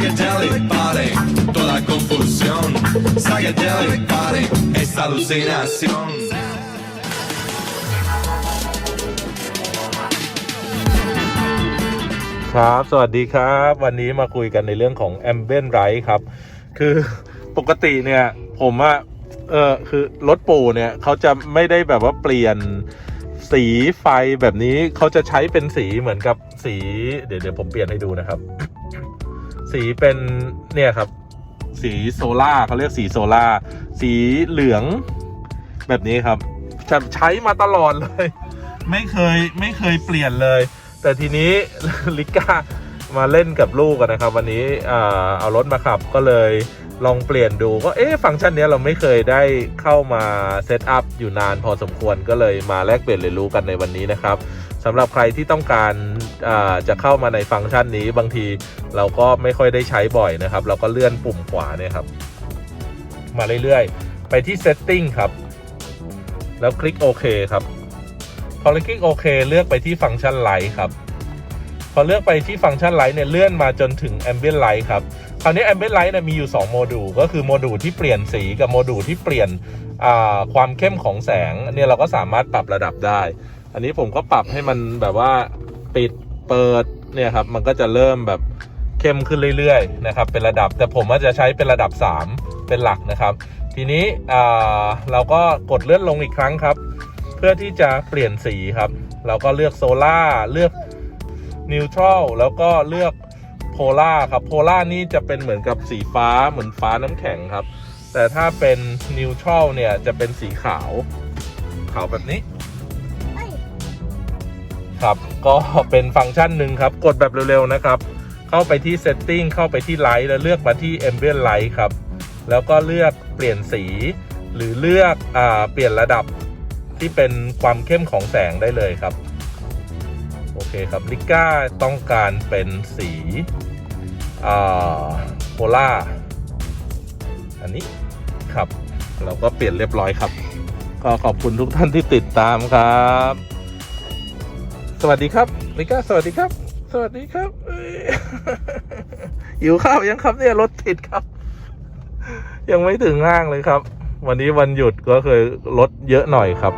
Psychedelic body, toda confusión. Psychedelic body, esta alucinación. ครับ สวัสดีครับ วันนี้มาคุยกันในเรื่องของ a m b i e n t Light ครับ คือปกติเนี่ย ผมอะเออคือรถปู่เนี่ยเขาจะไม่ได้แบบว่าเปลี่ยนสีไฟแบบนี้เขาจะใช้เป็นสีเหมือนกับสี เดี๋ยวเดี๋ยวผมเปลี่ยนให้ดูนะครับ สีเป็นเนี่ยครับ สีโซล่าเขาเรียกสีโซล่าสีเหลืองแบบนี้ครับจะใช้มาตลอดเลย ไม่เคยไม่เคยเปลี่ยนเลย แต่ทีนี้ลิก้ามาเล่นกับลูกอะนะครับ วันนี้อ่าเอารถมาขับก็เลยลองเปลี่ยนดูก็เอ๊ะฟังก์ชันเนี้ยเราไม่เคยได้เข้ามาเซตอัพอยู่นานพอสมควรก็เลยมาแลกเปลี่ยนเรียนรู้กันในวันนี้นะครับสำหรับใครที่ต้องการอ่าจะเข้ามาในฟังก์ชันนี้บางที เราก็ไม่ค่อยได้ใช้บ่อยนะครับ เราก็เลื่อนปุ่มขวาเนี่ยครับ มาเรื่อยๆ ไปที่ setting ครับ แล้วคลิกโอเคครับ พอเราคลิกโอเคเลือกไปที่ฟังก์ชันไลท์ครับ พอเลือกไปที่ฟังก์ชันไลท์เนี่ยเลื่อนมาจนถึง Ambient Light ครับคราวนี้ Ambient Light เนี่ยมีอยู่ 2 โมดูลก็คือโมดูลที่เปลี่ยนสีกับโมดูลที่เปลี่ยนความเข้มของแสงอันนี้เราก็สามารถปรับระดับได้ อันนี้ผมก็ปรับให้มันแบบว่าปิดเปิดเนี่ยครับ มันก็จะเริ่มแบบ เข้มขึ้นเรื่อยๆนะครับเป็นระดับแต่ผมอาจจะใช้เป็นระดับ 3 เป็นหลักนะครับ ทีนี้อ่าเราก็กดเลื่อนลงอีกครั้งครับ เพื่อที่จะเปลี่ยนสีครับ เราก็เลือกโซล่าเลือกนิวทรัลแล้วก็เลือกโพล่าครับโพล่านี่จะเป็นเหมือนกับสีฟ้าเหมือนฟ้าน้ำแข็งครับ แต่ถ้าเป็นนิวทรัลเนี่ยจะเป็นสีขาว ขาวแบบนี้ครับ ก็เป็นฟังก์ชันหนึ่งครับ กดแบบเร็วๆนะครับ เข้าไปที่ Setting เข้าไปที่ Light แล้วเลือกมาที่ Ambient Light ครับ แล้วก็เลือกเปลี่ยนสี หรือเลือกอเปลี่ยนระดับที่เป็นความเข้มของแสงได้เลยครับ โอเคครับลิก้าต้องการเป็นสีโพล่าอันนี้ครับ เราก็เปลี่ยนเรียบร้อยครับ ก็ขอบคุณทุกท่านที่ติดตามครับ สวัสดีครับลิก้าสวัสดีครับ สวัสดีครับหิวข้าวยังครับเนี่ยรถติดครับ ยังไม่ถึงห้างเลยครับ วันนี้วันหยุดก็เคยรถเยอะหน่อยครับ